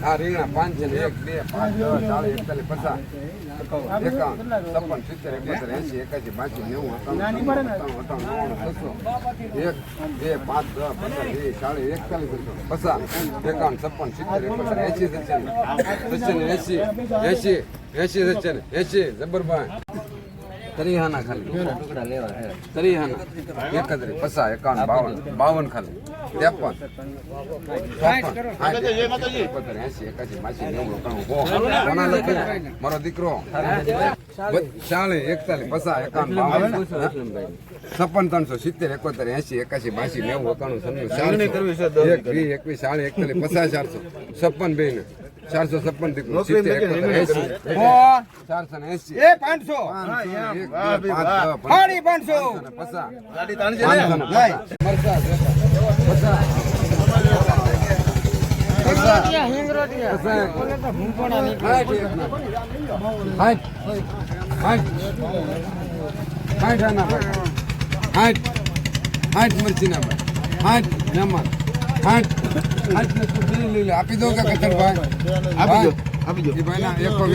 આ રીંગણા પાંચ ને એક બે પાંચ દસ એકતાલીસ પચાસ એકાવન છપ્પન સિત્તેર એકોતેર એસી એકાસી બાસી નેવું અઠાણું અઠાણું એક બે પાંચ દસ પંદર વીસ ચાલીસ એકતાલીસ પચાસ એકાવન છપ્પન સિત્તેર એકોતેર એસી સચ્ચન સચ્ચન એસી એસી એસી સચ્ચન એસી જબરભાઈ તરીહાના ખાલી. તરીહાના. એકત્રીસ પચાસ એકાવન બાવન બાવન ખાલી. ત્રેપન. ચોપન એસી એકાસી માસી નેવું કોના લખ્યું? મારો દીકરો. ચાલીસ. એકતાલીસ પચાસ એકાવન બાવન. છપ્પન ત્રણસો સિત્તેર એકોતેર એસી એકાસી બાસી નેવું એકાણું સન્નું વીસ એકવીસ ચાલીસ એકતાલીસ પચાસ ચારસો. છપ્પન બે ને ચારસો છપ્પન ચારસો ને એસી એ પાંચસો સાડી પાંચસો પચાસ. પાંચસો ને ભાઈ. હાઠ. જમા. લઈ લે. આપી દો કે કતરભાઈ? આપી દો, આપી દો. એ ભાઈના એક પગ